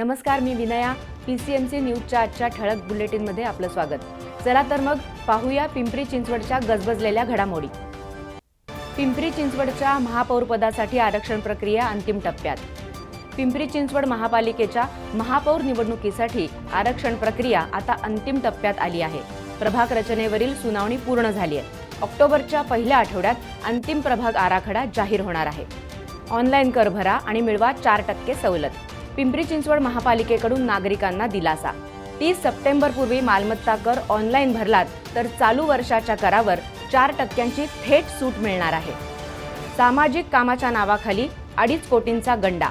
नमस्कार मी Vinaya. P C M C न्यूजच्या आजच्या ठळक बुलेटिनमध्ये आपलं स्वागत. चला तर मग पाहूया पिंपरी चिंचवडच्या गजबजलेल्या घडामोडी. पिंपरी चिंचवडच्या महापौरपदासाठी आरक्षण प्रक्रिया अंतिम टप्प्यात. पिंपरी चिंचवड महापालिकेच्या महापौर निवडणुकीसाठी आरक्षण प्रक्रिया आता अंतिम टप्प्यात आली आहे. प्रभाग रचनेवरील सुनावणी पूर्ण झाली आहे. ऑक्टोबरच्या पहिल्या आठवड्यात अंतिम प्रभाग आराखडा जाहीर होणार आहे. ऑनलाईन कर भरा आणि मिळवा चार टक्के सवलत. पिंपरी चिंचवड महापालिकेकडून नागरिकांना दिलासा. तीस सप्टेंबरपूर्वी मालमत्ता कर ऑनलाईन भरलात तर चालू वर्षाच्या करावर चार टक्क्यांची थेट सूट मिळणार आहे. सामाजिक कामाच्या नावाखाली अडीच कोटींचा गंडा.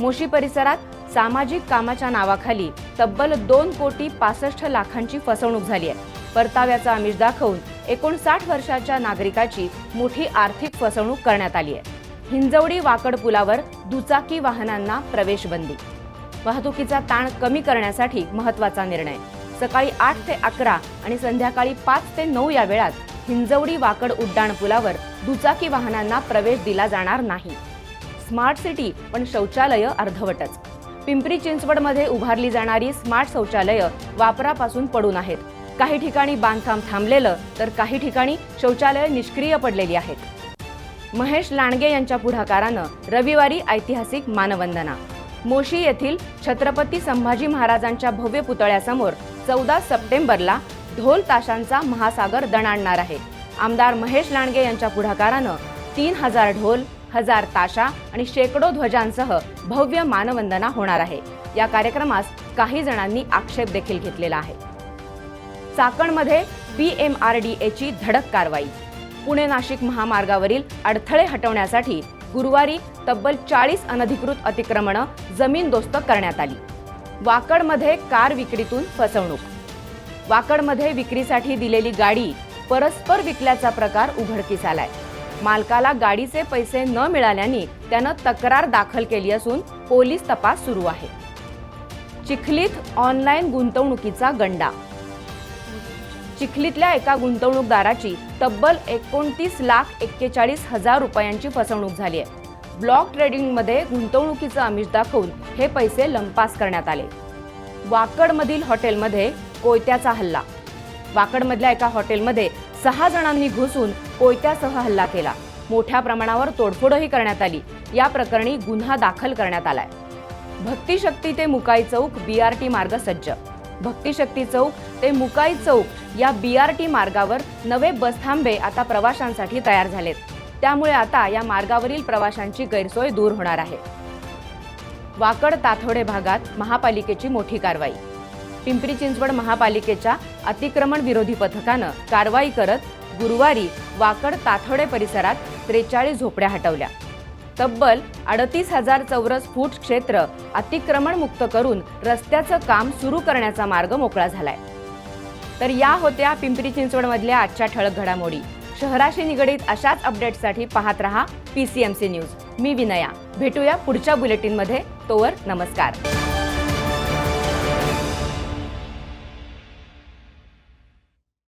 मोशी परिसरात सामाजिक कामाच्या नावाखाली तब्बल दोन कोटी पासष्ट लाखांची फसवणूक झाली आहे. परताव्याचा आमिष दाखवून एकोणसाठ वर्षाच्या नागरिकाची मोठी आर्थिक फसवणूक करण्यात आली आहे. हिंजवडी वाकड पुलावर दुचाकी वाहनांना प्रवेश बंदी वाहतुकीचा ताण कमी करण्यासाठी महत्त्वाचा निर्णय. सकाळी आठ ते अकरा आणि संध्याकाळी पाच ते नऊ या वेळात हिंजवडी वाकड उड्डाण पुलावर दुचाकी वाहनांना प्रवेश दिला जाणार नाही. स्मार्ट सिटी पण शौचालय अर्धवटच. पिंपरी चिंचवडमध्ये उभारली जाणारी स्मार्ट शौचालय वापरापासून पडून आहेत. काही ठिकाणी बांधकाम थांबलेलं तर काही ठिकाणी शौचालय निष्क्रिय पडलेली आहेत. महेश लांडगे यांच्या पुढाकारानं रविवारी ऐतिहासिक मानवंदना. मोशी येथील छत्रपती संभाजी महाराजांच्या भव्य पुतळ्यासमोर चौदा सप्टेंबरला ढोल ताशांचा महासागर दणाणणार आहे. आमदार महेश लांडगे यांच्या पुढाकारानं तीन हजार ढोल हजार ताशा आणि शेकडो ध्वजांसह भव्य मानवंदना होणार आहे. या कार्यक्रमास काही जणांनी आक्षेप देखील घेतलेला आहे. चाकणमध्ये पी एम आर डी एची धडक कारवाई. पुणे नाशिक महामार्गावरील अडथळे हटवण्यासाठी गुरुवारी तब्बल चाळीस अनधिकृत अतिक्रमणं जमीनदोस्त करण्यात आली. वाकडमध्ये कार विक्रीतून फसवणूक. वाकडमध्ये विक्रीसाठी दिलेली गाडी परस्पर विकल्याचा प्रकार उघडकीस आलाय. मालकाला गाडीचे पैसे न मिळाल्याने त्यानं तक्रार दाखल केली असून पोलीस तपास सुरू आहे. चिखलीत ऑनलाईन गुंतवणुकीचा गंडा चिखलीतल्या एका गुंतवणूकदाराची तब्बल एकोणतीस लाख एक्केचाळीस हजार रुपयांची फसवणूक झाली आहे. ब्लॉक ट्रेडिंगमध्ये गुंतवणुकीचं आमिष दाखवून हे पैसे लंपास करण्यात आले. वाकडमधील हॉटेलमध्ये कोयत्याचा हल्ला. वाकडमधल्या एका हॉटेलमध्ये सहा जणांनी घुसून कोयत्यासह हल्ला केला. मोठ्या प्रमाणावर तोडफोडही करण्यात आली. या प्रकरणी गुन्हा दाखल करण्यात आलाय. भक्तिशक्ती ते मुकाई चौक बीआरटी मार्ग सज्ज. भक्तिशक्ती चौक ते मुकाई चौक या बी आर टी मार्गावर नवे बसथांबे आता प्रवाशांसाठी तयार झालेत. त्यामुळे आता या मार्गावरील प्रवाशांची गैरसोय दूर होणार आहे. वाकड ताथोडे भागात महापालिकेची मोठी कारवाई. पिंपरी चिंचवड महापालिकेच्या अतिक्रमण विरोधी पथकानं कारवाई करत गुरुवारी वाकड ताथोडे परिसरात त्रेचाळीस झोपड्या हटवल्या. तब्बल अडतीस हजार चौरस फूट क्षेत्र अतिक्रमण मुक्त करून रस्त्याचं काम सुरू करण्याचा मार्ग मोकळा झालाय. तर या होत्या पिंपरी चिंचवडमधल्या आजच्या ठळक घडामोडी. शहराशी निगडीत अशाच अपडेट्ससाठी पाहत रहा P C M C news. मी विनया. भेटूया पुढच्या बुलेटिनमध्ये. तोवर नमस्कार.